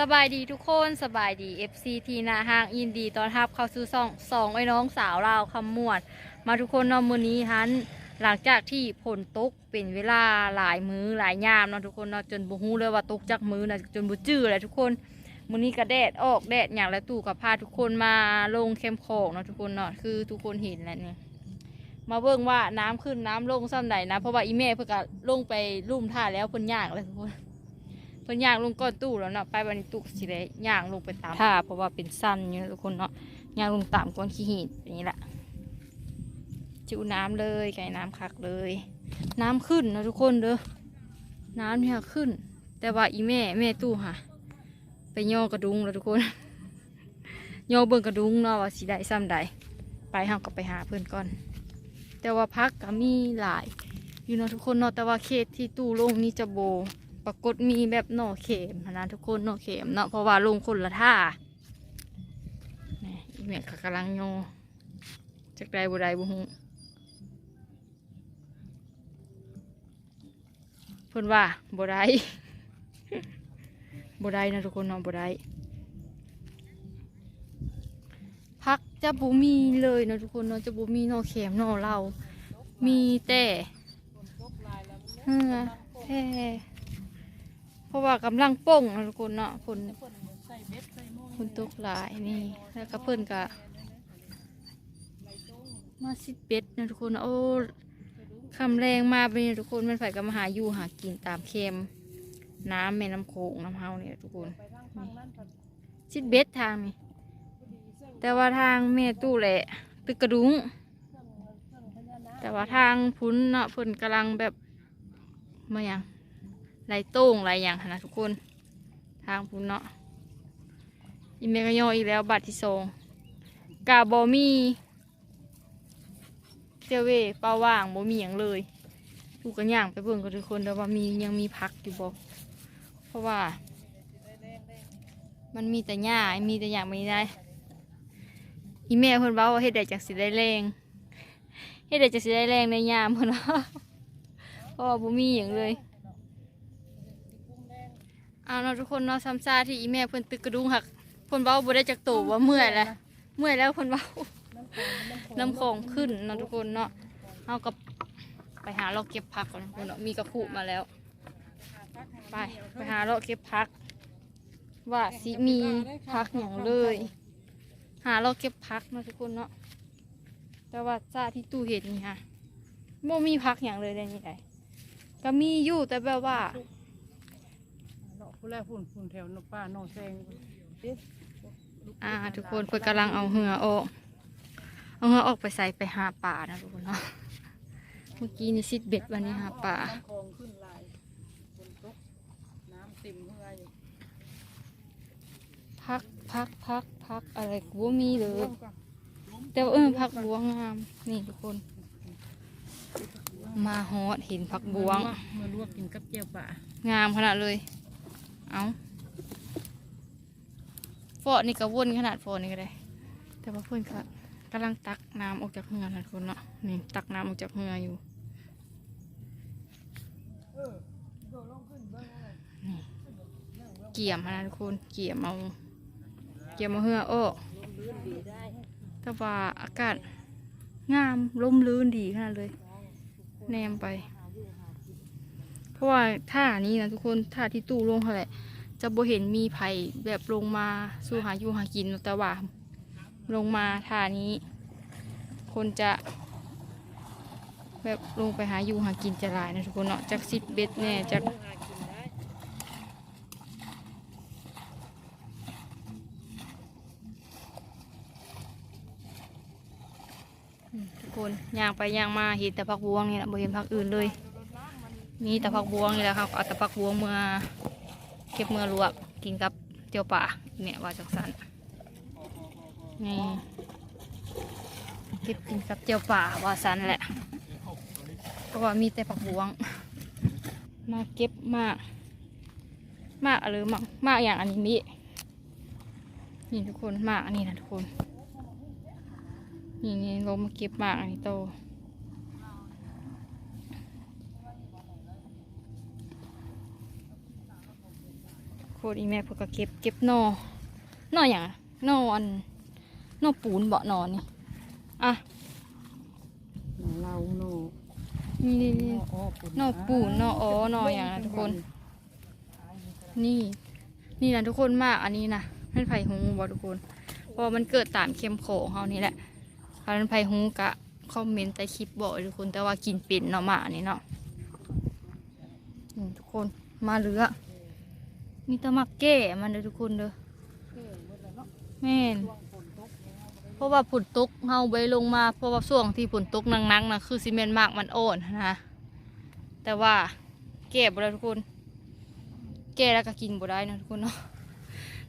สบายดีทุกคนสบายดี FC ทีนาห้างยินดีตอนรับเข้าสู่สองสองไอ้น้องสาวเราคำมวด มาทุกคนเนาะมื้อนี้ฮันหลังจากที่ฝนตกเป็นเวลาหลายมือหลายยามเนาะทุกคนเนาะจนบ่ฮู้เลยว่าตกจากมือนะจนบ่จื้อเลยทุกคนมือนี้ก็แดดออกแดดอย่างและตู่กับพาทุกคนมาลงแคมป์ของเนาะทุกคนเนาะคือทุกคนเห็นแล้วเนี่ยมาเบิ่งว่าน้ำขึ้นน้ำลงซ้ำไหนนะเพราะว่าอีแม่เพิ่นก็ลงไปลุ่มท่าแล้วเพิ่นยางเลยทุกคน เพิ่นย่างลงก้อนตู้แล้วเนาะไปวันตู้ก็สิได้ย่างลงไปตามท่าเพราะว่าเป็นสั้นอยู่นะทุกคนเนาะย่างลงตามก้อนขี้หินอย่างนี้แหละจิ้วน้ำเลยไก่น้ำคักเลย น้ำขึ้นนะทุกคนเด้อน้ำเนี่ยขึ้น แต่ว่าอีแม่แม่ตู้ค่ะ ไปย่อกระดุงแล้วทุกคน ย่อเบิ่งกระดุงเนาะว่าสิได้ซ้ำใดไปเฮาก็ไปหาเพื่อนก่อน แต่ว่าพักก็มีหลาย อยู่เนาะทุกคนเนาะแต่ว่าเขตที่ตู้ลงนี่จะโบ ปรากฏมีแบบหน่อเข็มนะทุกคนหน่อเข็มเนาะเพราะว่าลงคนละท่านี่อีเมฆกำลังโยจากใดบุใดบุหูเพิ่นว่าบุได้บุได้นะทุกคนเนาะบุได้พักจะบุมีเลยนะทุกคนเนาะจะบุมีหน่อเข็มหน่อเรา มีแต่เฮือแพ่ เพราะว่ากำลังป่งนะทุกคนเนาะฝนฝนตกหลายนี่แล้วก็เพิ่นก็มาสิเป็ดนะทุกคนโอ้คำแรงมาไปเนี่ยทุกคนมันไฟก็มาหาอยู่หากินตามเค็มน้ำแม่น้ำโขงน้ำเฮาเนี่ยทุกคนชิดเบ็ดทางนี่แต่ว่าทางแม่ตู้แหละตึกกระดุงแต่ว่าทางพุ้นเนาะเพิ่นกำลังแบบมาอย่าง ไรโต้งไรอย่างนะทุกคน ทางพุ่นเนาะอีเมกะยอีกแล้วบัตรที่สองกาบอมีเจเวเป้าว่างบอมีอย่างเลยถูกกันอย่างไปเบิ่งกันทุกคนแต่ว่ามียังมีพักอยู่บ่เพราะว่า มันมีแต่หญ้ามีแต่อย่างไม่ได้อีแม่เพิ่นเว้าว่าเฮ็ดได้จังสิได้แรงเฮ็ดได้จังสิได้แรงในยามเพิ่นว่าเพราะว่าบ่มีหยังเลย เอาเนาะทุกคนเนาะซ้ำซาที่อีแม่เพิ่นตึกกระดุงหักเพิ่นเว้าบ่ได้จักโตว่าเมื่อยแล้วเมื่อยแล้วเพิ่นเว้าน้ำของขึ้นเนาะทุกคนเนาะเฮากับไปหาเราเก็บผักก่อนทุกคนเนาะมีกระปุกมาแล้ว ไปไปหาเราเก็บผัก ว่าสิมีผักอย่างเลย หาเราเก็บผักเนาะทุกคนเนาะแต่ว่าจ้าที่ตู้เห็นนี่ค่ะบ่มีผักอย่างเลยในนี้ไดก็มีอยู่แต่แบบว่าเนาะ ผู้แรกฝุ่นฝุ่นแถวนป้าน้องแซงเด็ดอ่า ทุกคนเพื่อนกำลังเอาเหือออก เอาเหือออกไปใส่ไปหาป่านะทุกคนเนาะ เมื่อกี้นี่ซิดเบ็ดวันนี้หาป่า น้ำคลองขึ้นลายฝนตกน้ำเต็มเมื่อยพักพักพักพักอะไรกูบ่มีเลยร่วมกันแต่ว่าเออพักบัวงามนี่ทุกคน มาฮอดเห็นพักบัวงมาลวกกินกับเจียวป่างามขนาดเลย เอาฟอนี่ก็วนขนาดฟอนี่ก็ได้ แต่ว่าเพื่อนก็กำลังตักน้ำออกจากเหือนะคนเนาะนี่ตักน้ำออกจากเหืออยู่เกี่ยมอะนะทุกคนเกี่ยมเอาเกี่ยมเอาเหือออกแต่ว่าอากาศงามร่มรื่นดีขนาดเลย แนมไป ราะว่าท่านี้นะทุกคนท่าที่ตู้ลงเขาแหละจะบ่เห็นมีไผ่แบบลงมาสู้หาอยู่หากินแต่ว่าลงมาท่านี้ คนจะ แบบลงไปหาอยู่หากินจะหลายนะทุกคนเนาะจากซิดเบ็ดแน่จากทุกคนย่างไปย่างมาเห็นแต่พักบวงนี่แหละบ่เห็นพักอื่นเลย มีต่ผักบวงนี่แหละครับเอาต่ผักบวงเมื่อเก็บเมื่อลวกกินกับเจียวป่าเนี่ยว่าจากสันนี่เก็บกินกับเจียวป่าว่าสันแหละเพราะว่ามีแต่ผักบวง มาเก็บมากมากอะไรมากมากอย่างอันนี้มีนี่ทุกคนมากอันนี้นะทุกคน นี่นี่ลงมาเก็บมากอันนี้โต ค โคตรอีแม่เพิ่นก็เก็บเก็บหนอหนออย่างอะหนออันหนอปูนเบาะนอนนี่อะเราโนนี่นี่นี่อ้อปุ่นหน่อปูนหน่ออ้อหน่ออย่างนั้นทุกคน นี่ นี่นะทุกคนมากอันนี้นะเป็นไผ่ฮูบอทุกคนเพราะว่ามันเกิดตามเข้มโขงเขานี่แหละเพราะฉะนั้นไผ่ฮูกะคอมเมนต์ใต้คลิปบอกเลยทุกคนแต่ว่ากินเป็นเนาะหมาอันนี้เนาะนี่ทุกคนมาเหลือ มีแตะมักแก่มันเลยทุกคนเด้อแม่น เพราะว่าฝนตกเฮาไปลงมาเพราะว่าช่วงที่ฝนตกหนักๆนะคือซีเมนต์มากมันอ่อนนะแต่ว่าแก่บ่ได้ทุกคน แก่แล้วก็กินบ่ได้นะทุกคนเนาะ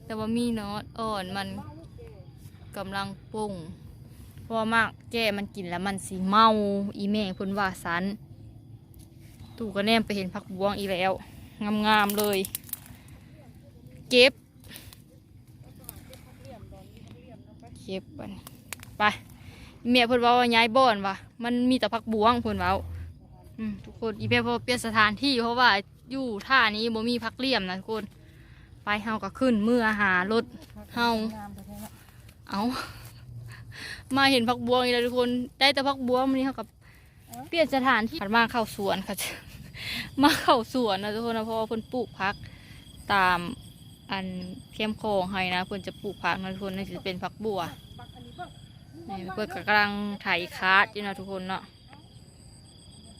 แต่ว่ามีเนาะอ่อนมันกำลังปรุงเพราะว่ามากแก่มันกินแล้วมันสีเมาอีแม่เพิ่นว่าสันตู่ก็แนมไปเห็นผักบวงอีแล้วงามๆเลย เก็บ เก็บไปไปเมียพิ่นเว่าย้ายบ่อนว่ะมันมีแต่พักบวงพิ่นเว้าทุกคนอีเมียพิ่นเปลี่ยนสถานที่เพราะว่าอยู่ท่านี้บ่มีพักเลี่ยมนะทุกคน ไปเฮาก็ขึ้นเมื่อหารถเฮาเอามาเห็นพักบวงอีกแล้วทุกคน ได้แต่พักบวงวันนี้เฮากับเปลี่ยนสถานที่มาเข้าสวนค่ะมาเข้าสวนนะทุกคนนะเพราะว่าเพิ่นปลูกพักตาม อันเข้มโคงให้นะเพิ่นจะปลูกพักนะทุกคนนี่จะเป็นพักบัวนี่เพื่อนกำลังไถคาร์ดอยู่นะทุกคนเนาะ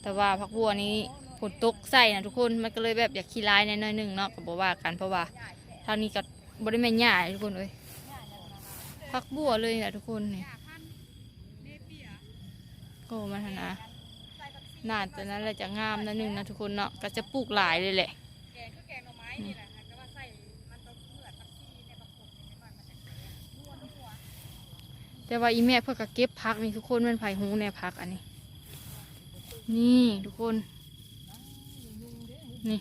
แต่ว่าพักบัวนี้ฝนตกใส่นะทุกคนมันก็เลยแบบอยากขี้ร้ายในน้อยหนึ่งเนาะก็บอกว่ากันเพราะว่าเท่านี้ก็บริเวณหญ้าทุกคนเลยพักบัวเลยนะทุกคนเนี่ยโอ้มันนะน่าแต่นั้นแหละจะงามนะหนึ่งนะทุกคนเนาะก็จะปลูกหลายเลยแหละ แต่ว่าอีแม่เพื่อกเก็บพักนี่ทุกคนมันไผ่หูแน่พักอันนี้ นี่ทุกคน นี่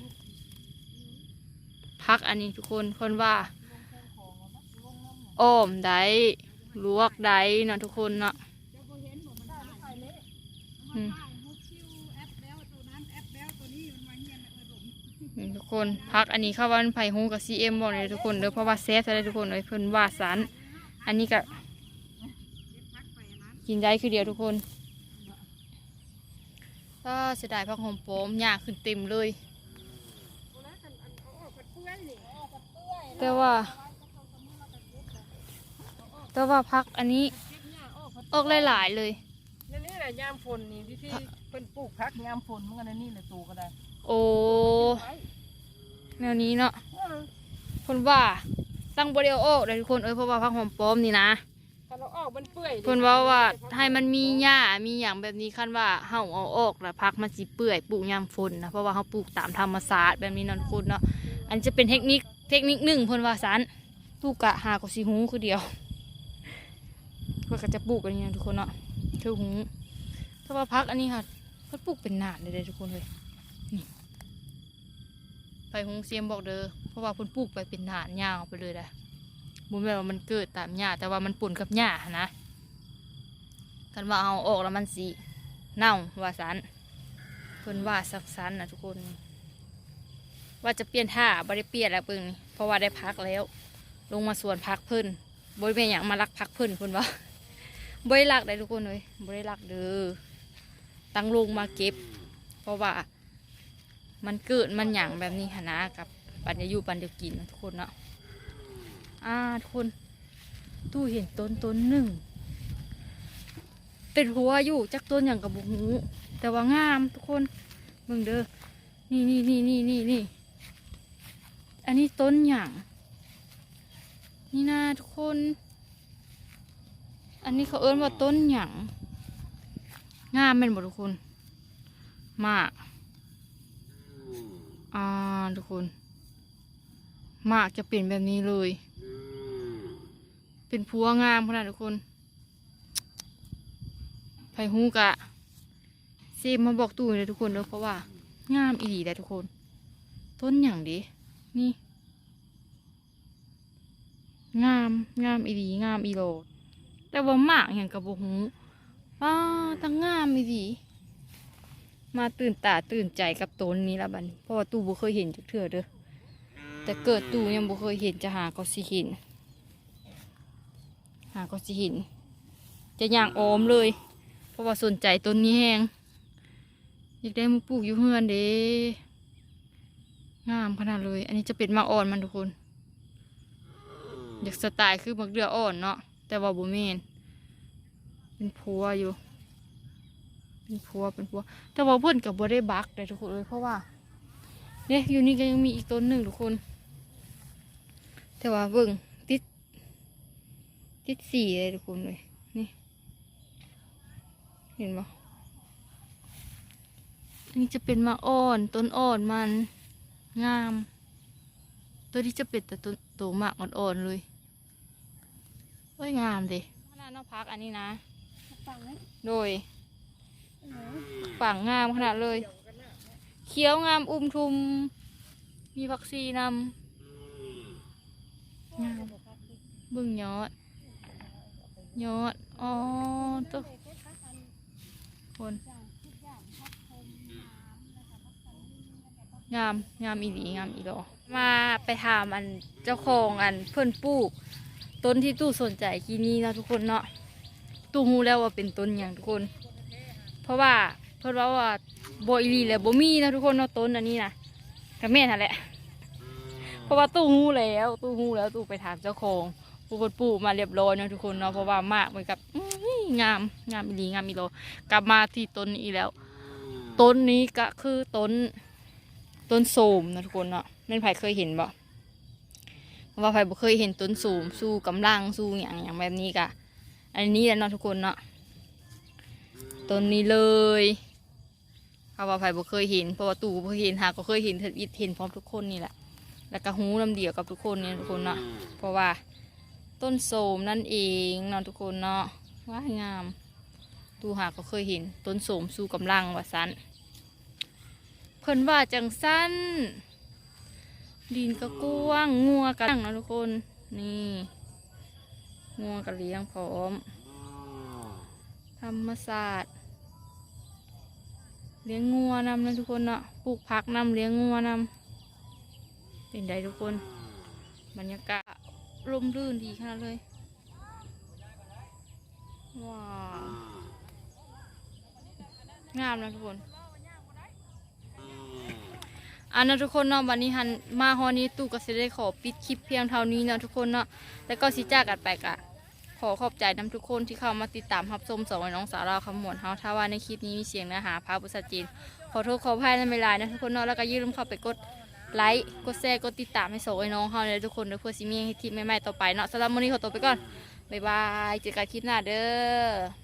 พักอันนี้ทุกคนคนว่าอ้อมได้ลวกได้เนาะทุกคนเนาะทุกคนพักอันนี้เข้าว่ามันไผ่หูกับซีเอ็มบอกเลยทุกคนเด้อเพราะว่าแซ่บอะไรทุกคนเลยเพิ่นว่าสันอันนี้ก็ กินได้คือเดียวทุกคนก็เสียดายพักหอมโปมหยาขึ้นเต็มเลย แต่ว่า แต่ว่าพักอันนี้ออกหลายๆเลยนี่นี่แหละยามฝนนี่ที่ที่เพิ่นปลูกพักยามฝนมันก็ในนี่แหละตูก็ได้ โอ้แนวนี้เนาะคนว่าตั้งบริเอออกเลยทุกคนเอ้ยเพราะว่าพักหอมโปมนี่นะ ถ้าเราออกมันเปื่อยเพิ่นเว่าว่าให้มันมีหญ้ามีอย่างแบบนี้คันว่าเฮาเอาออกแล้วพักมันสิเปื่อยปลูกยามฝนนะเพราะว่าเฮาปลูกตามธรรมศาสตร์แบบนี้เนาะทุกคนเนาะอันจะเป็นเทคนิคเทคนิคหนึ่งเพิ่นว่าสันปลูกกะหาก็สิหูคือเดียวเพิ่นก็จะปลูกอันนี้นะทุกคนเนาะคือหูถ้าว่าพักอันนี้ค่ะเพิ่นปลูกเป็นหนาเลยเด้อทุกคนเลยนี่ไปหงเสียมบอกเด้อเพราะว่าเพิ่นปลูกไปเป็นหนาดยาวไปเลยนะ บุญแม่นว่ามันเกิดตามหญ้าแต่ว่ามันปุ่นกับหญ้านะกันว่าเอาออกแล้วมันสีเน่าว่าสันเพิ่นว่าสักสันนะทุกคน ว่าจะเปลี่ยนท่าบ่ได้เปลี่ยนแล้วเพิ่งนี่เพราะว่าได้พักแล้ว ลงมาสวนพักเพิ่นบ่ได้เป็นอย่างมาลักพักเพิ่นเพิ่นว่าบ่ได้ลักได้ทุกคนเลยบ่ได้ลักเด้อตั้งลงมาเก็บ เพราะว่า มันเกิดมันหยั่งแบบนี้หนะกับปัญญายุปัญญากินนะทุกคนเนาะ อ่าทุกคน ตู้เห็นต้นต้นหนึ่ง เป็นหัวอยู่จักต้นอย่างกับบุหู แต่ว่างามทุกคนมึงเด้อ นี่นี่นี่นี่นี่นี่ อันนี้ต้นอย่าง นี่นะทุกคน อันนี้เขาเอิ้นว่าต้นอย่างงามเป็นบ่ทุกคน มาก อ่าทุกคน มากจะเปลี่ยนแบบนี้เลย เป็นพัวงามขนาดทุกคนไผ่ฮูกะเซมมาบอกตู่เลยทุกคนเด้อเพราะว่า งามอีหลีเลยทุกคน ต้นอย่างดีนี่ งามงามอีหลีงามอีโลแต่ว่ามากอย่างกับบหูว้าตั้งงามอีหลีมาตื่นตาตื่นใจกับต้นนี้ละบันเพราะว่าตู่บ่เคยเห็นจักเทื่อเด้อแต่เกิดตู่ยังบ่เคยเห็นจะหาก็สิเห็น หาก็สิเห็น จะย่างออมเลย เพราะว่าสนใจต้นนี้แหงอยากได้มาปลูกอยู่เฮือนเด้งามขนาดเลย อันนี้จะเป็นมะอ่อนมันทุกคน อยากสไตล์คือมะเดืออ่อนเนาะแต่ว่าบ่แม่นเป็นพัวอยู่ เป็นพัวเป็นพัว แต่ว่าเพื่อนกับบ่ได้บักเลยทุกคนเลยเพราะว่าเนี่ยอยู่นี่ก็ยังมีอีกต้นหนึ่งทุกคน แต่ว่าเบิ่ง ติดติดสีเลยทุกคนเลยนี่ เห็นปะอันนี้จะเป็นมะอ่อนต้นอ่อนมันงาม ตัวนี้จะเป็นแต่ต้นโตมากอ่อนๆเลยเอ้ยงามเด้ขนาดนอกพักอันนี้นะฟังไหมโดยฝั่งงามขนาดเลย เขียวงามอุ้มทุม มีผักซีนำงามเบึ้งยอด ยอดอ๋อตัวคนงามงามอีหลีงามอีหลอมาไปถามอันเจ้าของอันเพื่อนปลูก ต้นที่ตู้สนใจที่นี่นะทุกคนเนาะตู้ฮูแล้วว่าเป็นต้นอย่างทุกคน เพราะว่าเพิ่นว่าว่าโบอีหลีแล้วบ่มีนะทุกคนเนาะต้นอันนี้นะก็แม่นั่นแหละเพราะว่าตู้ฮูแล้ว ตู้ฮูแล้วตู้ไปถามเจ้าของ ผู้คนปลูกมาเรียบร้อยเนาะทุกคนเนาะเพราะว่ามากเหมือนกับอื้องามงามอีหลีงามอีโลกลับมาที่ต้นนี้อีกแล้ว ต้นนี้ก็คือต้น ต้นโสมนะทุกคนเนาะแม่นไผเคยเห็นบ่เพราะว่าไผบ่เคยเห็นต้นโสมสู้กำลังสู้อย่างอย่างแบบนี้กะอันนี้แหละเนาะทุกคนเนาะต้นนี้เลยเขาว่าไผบ่เคยเห็นเพราะว่าตู่บ่เคยเห็นหาก็เคยเห็นเถิดอิดเห็นพร้อมทุกคนนี่แหละแล้วก็หูลำเดียวกับทุกคนเนี่ยทุกคนเนาะเพราะว่า ต้นโสมนั่นเองเนาะทุกคนเนาะว่างาม ตูหาก็เคยเห็น ต้นโสมสู้กำลังว่าสั้นเพิ่นว่าจังสั้น ดินก็กว้างงัวกันเนาะทุกคน นี่งัวกระเลี้ยงพร้อม ธรรมศาสตร์เลี้ยงงัวนำนะทุกคนเนาะ ปลูกผักนำเลี้ยงงัวนำเป็นไดทุกคน บรรยากาศ ร่มรื่นดีขนาดเลย ว้าว งามนะทุกคน อันนั้นทุกคนเนาะวันนี้หันมาฮอนี้ตู้ก็จะได้ขอปิดคลิปเพียงเท่านี้เนาะทุกคนเนาะแล้วก็สิจากันไปกะขอขอบใจน้ำทุกคนที่เข้ามาติดตามรับชมสองไอ้น้องสาวเราคำหมวนเฮาถ้าว่าในคลิปนี้มีเสียงเนื้อหาพาบุษจีนขอโทษขออภัยในเวลานะทุกคนเนาะแล้วก็ยืมเข้าไปกด ไลค์กดแชร์กดติดตามให้สองไอ้น้องเฮาเลยทุกคนเด้อเพื่อสิมีให้คลิปใหม่ๆต่อไปเนาะสำหรับมื้อนี้ขอตัวไปก่อนบ๊ายบายเจอกันคลิปหน้าเด้อ